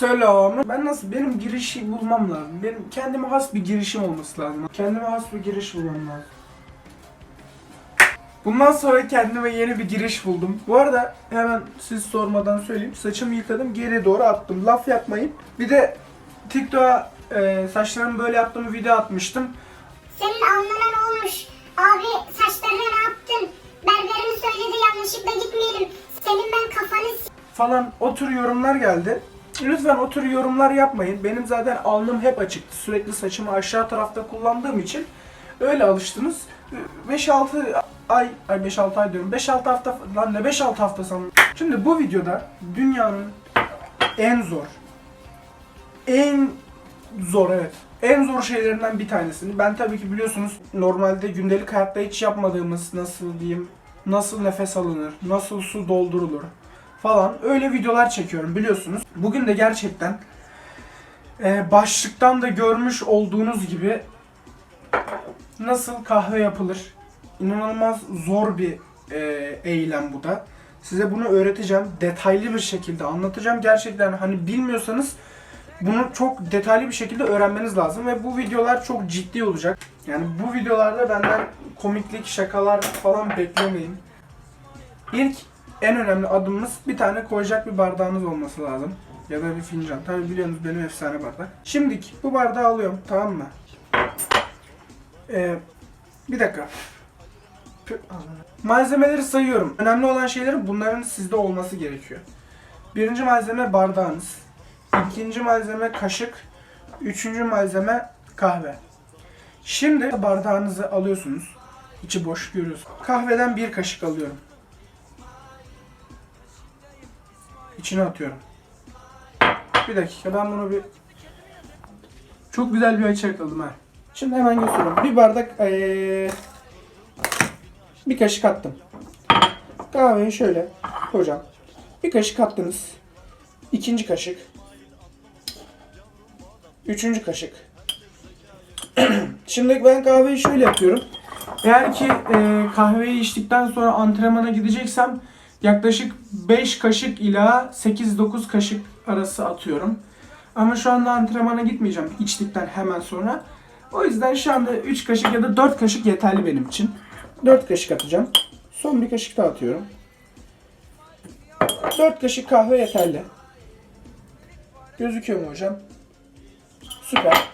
Selam. Ben nasıl benim girişi bulmam lazım. Benim kendime has bir girişim olması lazım. Kendime has bir giriş bulmam lazım. Bundan sonra kendime yeni bir giriş buldum. Bu arada hemen siz sormadan söyleyeyim. Saçımı yıkadım, geri doğru attım. Laf yapmayın. Bir de TikTok'a e, saçlarımı böyle yaptığımı video atmıştım. Senin alnına olmuş? Abi saçlarına ne yaptın? Berberim söyledi yanlışlıkla gitmeyelim. Senin ben kafanı s- falan o tür yorumlar geldi. Lütfen o tür yorumlar yapmayın. Benim zaten alnım hep açıktı. Sürekli saçımı aşağı tarafta kullandığım için öyle alıştınız. 5-6 ay, ay 5-6 ay diyorum. 5-6 hafta, lan ne 5-6 hafta sanırım. Şimdi bu videoda dünyanın en zor, en zor evet, en zor şeylerinden bir tanesini. Ben tabii ki biliyorsunuz normalde gündelik hayatta hiç yapmadığımız nasıl diyeyim, nasıl nefes alınır, nasıl su doldurulur falan öyle videolar çekiyorum biliyorsunuz. Bugün de gerçekten e, başlıktan da görmüş olduğunuz gibi nasıl kahve yapılır. İnanılmaz zor bir e, eylem bu da. Size bunu öğreteceğim. Detaylı bir şekilde anlatacağım. Gerçekten hani bilmiyorsanız bunu çok detaylı bir şekilde öğrenmeniz lazım ve bu videolar çok ciddi olacak. Yani bu videolarda benden komiklik, şakalar falan beklemeyin. İlk en önemli adımımız bir tane koyacak bir bardağınız olması lazım. Ya da bir fincan. Tabi biliyorsunuz benim efsane bardak. Şimdiki bu bardağı alıyorum tamam mı? Ee, bir dakika. Malzemeleri sayıyorum. Önemli olan şeylerin bunların sizde olması gerekiyor. Birinci malzeme bardağınız. İkinci malzeme kaşık. Üçüncü malzeme kahve. Şimdi bardağınızı alıyorsunuz. İçi boş görüyorsunuz. Kahveden bir kaşık alıyorum. İçine atıyorum. Bir dakika ben bunu bir... Çok güzel bir açı yakaladım ha. Şimdi hemen gösteriyorum. Bir bardak eee, bir kaşık attım. Kahveyi şöyle koyacağım. Bir kaşık attınız. İkinci kaşık. Üçüncü kaşık. Şimdi ben kahveyi şöyle yapıyorum. Eğer ki e, kahveyi içtikten sonra antrenmana gideceksem yaklaşık 5 kaşık ila 8-9 kaşık arası atıyorum. Ama şu anda antrenmana gitmeyeceğim içtikten hemen sonra. O yüzden şu anda 3 kaşık ya da 4 kaşık yeterli benim için. 4 kaşık atacağım. Son bir kaşık daha atıyorum. 4 kaşık kahve yeterli. Gözüküyor mu hocam? Süper.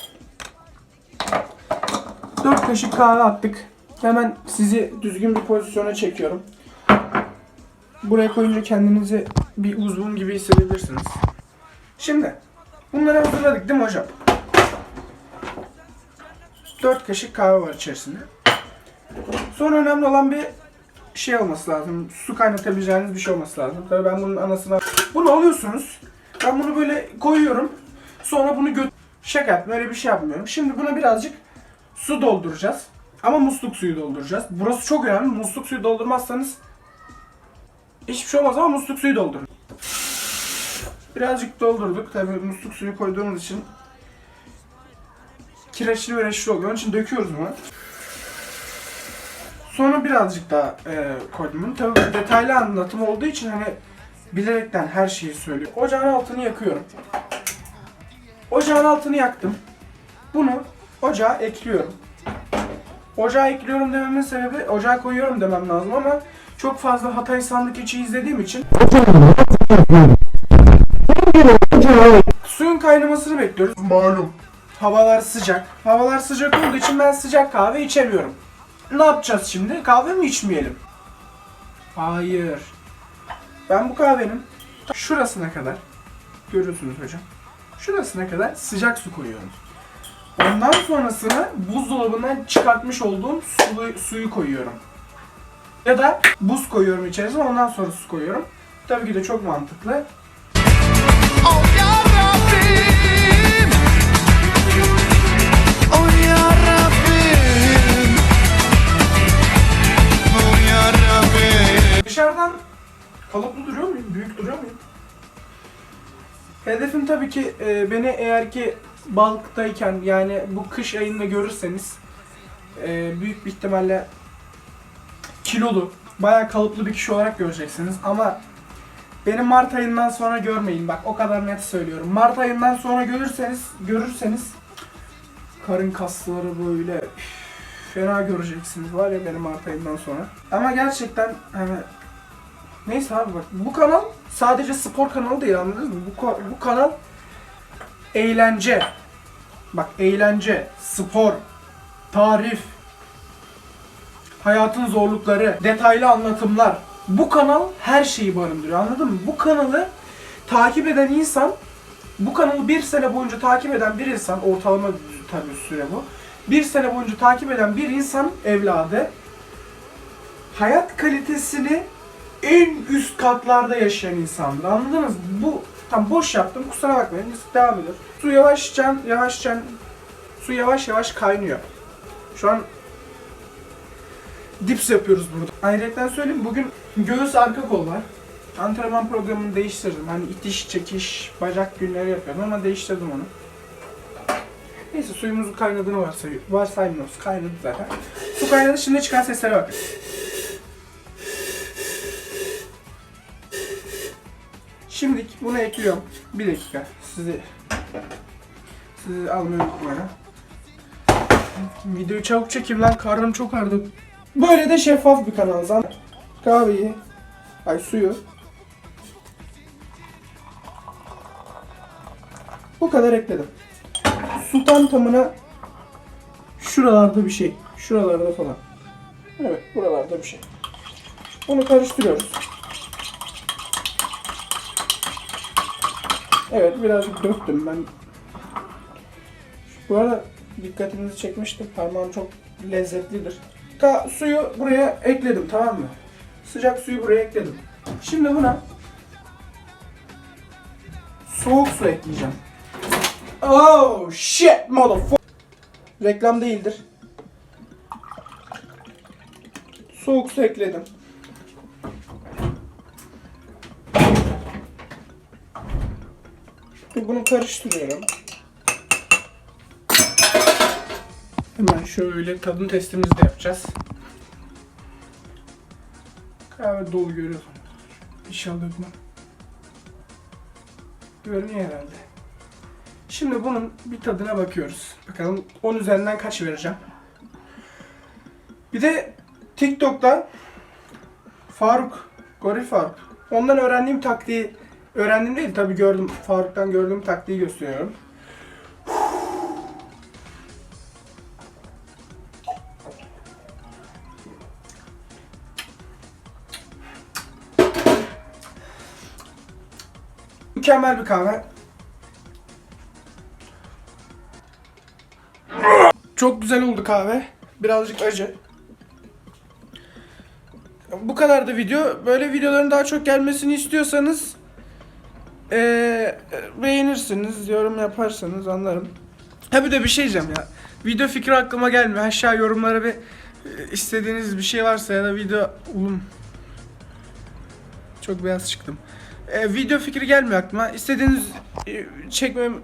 4 kaşık kahve attık. Hemen sizi düzgün bir pozisyona çekiyorum. Buraya koyunca kendinizi bir uzun gibi hissedebilirsiniz. Şimdi bunları hazırladık değil mi hocam? 4 kaşık kahve var içerisinde. Sonra önemli olan bir şey olması lazım. Su kaynatabileceğiniz bir şey olması lazım. Tabii ben bunun anasını... Bunu alıyorsunuz. Ben bunu böyle koyuyorum. Sonra bunu gö... Şaka yaptım. Öyle bir şey yapmıyorum. Şimdi buna birazcık su dolduracağız. Ama musluk suyu dolduracağız. Burası çok önemli. Musluk suyu doldurmazsanız hiçbir şey olmaz ama musluk suyu doldurun. Birazcık doldurduk. Tabii musluk suyu koyduğumuz için kireçli müreçli oluyor. Onun için döküyoruz bunu. Sonra birazcık daha e, koydum bunu. Tabii detaylı anlatım olduğu için hani bilerekten her şeyi söylüyorum. Ocağın altını yakıyorum. Ocağın altını yaktım. Bunu ocağa ekliyorum. Ocağa ekliyorum dememin sebebi ocağa koyuyorum demem lazım ama çok fazla Hatay sandık içi izlediğim için suyun kaynamasını bekliyoruz. Malum. Havalar sıcak. Havalar sıcak olduğu için ben sıcak kahve içemiyorum. Ne yapacağız şimdi? Kahve mi içmeyelim? Hayır. Ben bu kahvenin şurasına kadar görüyorsunuz hocam. Şurasına kadar sıcak su koyuyorum. Ondan sonrasını buzdolabından çıkartmış olduğum sulu, suyu koyuyorum. Ya da buz koyuyorum içerisine ondan sonra su koyuyorum. Tabii ki de çok mantıklı. Oh Oh Oh yarabbim Dışarıdan kalıplı duruyor muyum? Büyük duruyor muyum? Hedefim tabii ki e, beni eğer ki balıktayken yani bu kış ayında görürseniz e, büyük bir ihtimalle kilolu, bayağı kalıplı bir kişi olarak göreceksiniz ama Beni Mart ayından sonra görmeyin bak o kadar net söylüyorum. Mart ayından sonra görürseniz görürseniz karın kasları böyle fena göreceksiniz var ya benim Mart ayından sonra. Ama gerçekten hani neyse abi bak bu kanal sadece spor kanalı değil anladınız mı? Bu, bu kanal eğlence. Bak eğlence, spor, tarif, hayatın zorlukları, detaylı anlatımlar. Bu kanal her şeyi barındırıyor anladın mı? Bu kanalı takip eden insan, bu kanalı bir sene boyunca takip eden bir insan, ortalama tabii süre bu. Bir sene boyunca takip eden bir insan evladı hayat kalitesini en üst katlarda yaşayan insandır. Anladınız mı? Bu tam boş yaptım. Kusura bakmayın. Devam ediyoruz. Su yavaşça yavaşça su yavaş yavaş kaynıyor. Şu an dips yapıyoruz burada. Ayrıca söyleyeyim bugün göğüs arka kol var. Antrenman programını değiştirdim. Hani itiş, çekiş, bacak günleri yapıyordum ama değiştirdim onu. Neyse suyumuzun kaynadığını varsay varsaymıyoruz. Kaynadı zaten. Su kaynadı şimdi çıkan seslere bak. Şimdi bunu ekliyorum. Bir dakika. Sizi sizi almayı unutmayın. Videoyu çabuk çekeyim lan. Karnım çok ağrıdı. Böyle de şeffaf bir kanal zaten. Kahveyi, ay suyu. Bu kadar ekledim. Su tam tamına şuralarda bir şey. Şuralarda falan. Evet, buralarda bir şey. Bunu karıştırıyoruz. Evet, birazcık döktüm ben. Bu arada dikkatinizi çekmiştim. Parmağım çok lezzetlidir. Ka suyu buraya ekledim tamam mı? Sıcak suyu buraya ekledim. Şimdi buna soğuk su ekleyeceğim. Oh shit motherfucker. Reklam değildir. Soğuk su ekledim. Bunu karıştırıyorum. Hemen şöyle tadım testimizi de yapacağız. Kahve dolu görüyorsun. İnşallah dökmem. Görünüyor herhalde. Şimdi bunun bir tadına bakıyoruz. Bakalım 10 üzerinden kaç vereceğim. Bir de TikTok'ta Faruk, Goril Faruk. Ondan öğrendiğim taktiği, öğrendim değil tabi gördüm. Faruk'tan gördüğüm taktiği gösteriyorum. Mükemmel bir kahve. Çok güzel oldu kahve. Birazcık acı. Bu kadar da video. Böyle videoların daha çok gelmesini istiyorsanız eee, beğenirsiniz, yorum yaparsanız anlarım. Ha bir de bir şey diyeceğim ya. Video fikri aklıma gelmiyor. Aşağı yorumlara bir istediğiniz bir şey varsa ya da video... Oğlum. Çok beyaz çıktım. E, video fikri gelmiyor aklıma. İstediğiniz e, çekmem...